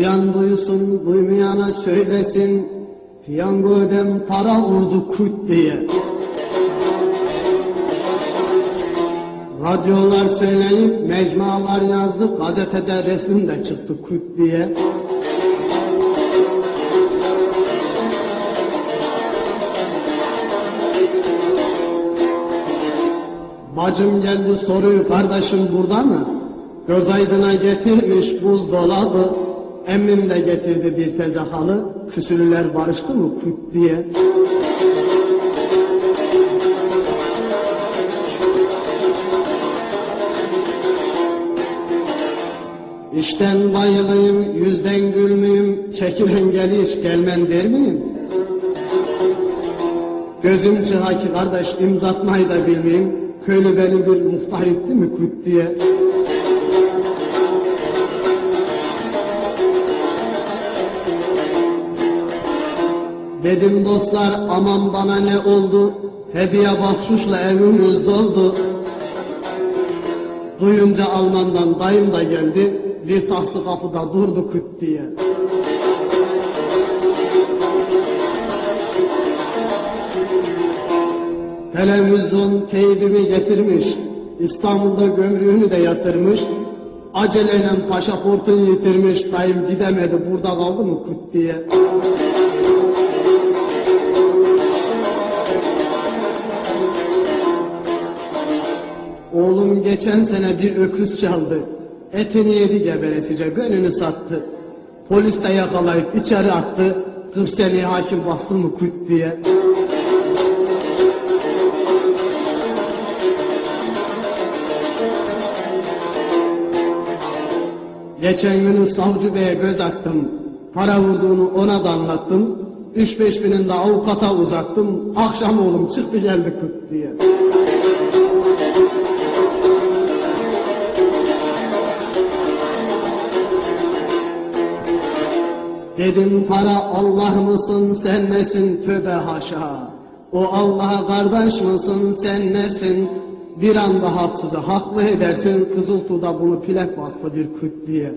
Duyan duysun, duymayana söylesin. Piyango ödem para vurdu kut diye. Radyolar söyleyip mecmualar yazdı, gazetede resmim de çıktı kut diye. Bacım geldi soruyu kardeşim burada mı? Göz aydına getirmiş buzdolabı. Emmim de getirdi bir teze halı. Küsülüler barıştı mı kut diye. İşten bayılayım, yüzden gülmeyim, çekilen geliş gelmen der miyim? Gözüm çıha ki kardeş imzatmayı da bilmeyeyim, köylü beni bir muhtar etti mi kut diye. Dedim dostlar aman bana ne oldu, hediye bahşuşla evimiz doldu. Duyunca Alman'dan dayım da geldi, bir tahsı kapıda durdu küt diye. Televizyon teybimi getirmiş, İstanbul'da gömrüğünü de yatırmış. Aceleyle pasaportunu yitirmiş, dayım gidemedi burada kaldı mı küt diye. Oğlum geçen sene bir öküz çaldı. Etini yedi geberesice, gönlünü sattı. Polis de yakalayıp içeri attı. 40 seneyi hakim bastı mı kut diye. Geçen günü savcı beye göz attım. Para vurduğunu ona da anlattım. Üç beş binin de avukata uzattım. Akşam oğlum çıktı geldi kut diye. Dedim para Allah mısın sen nesin töbe haşa. O Allah'a kardeş mısın sen nesin? Bir anda haksızı haklı edersin Kızıltuğ'da bunu plak bastı bir küt diye.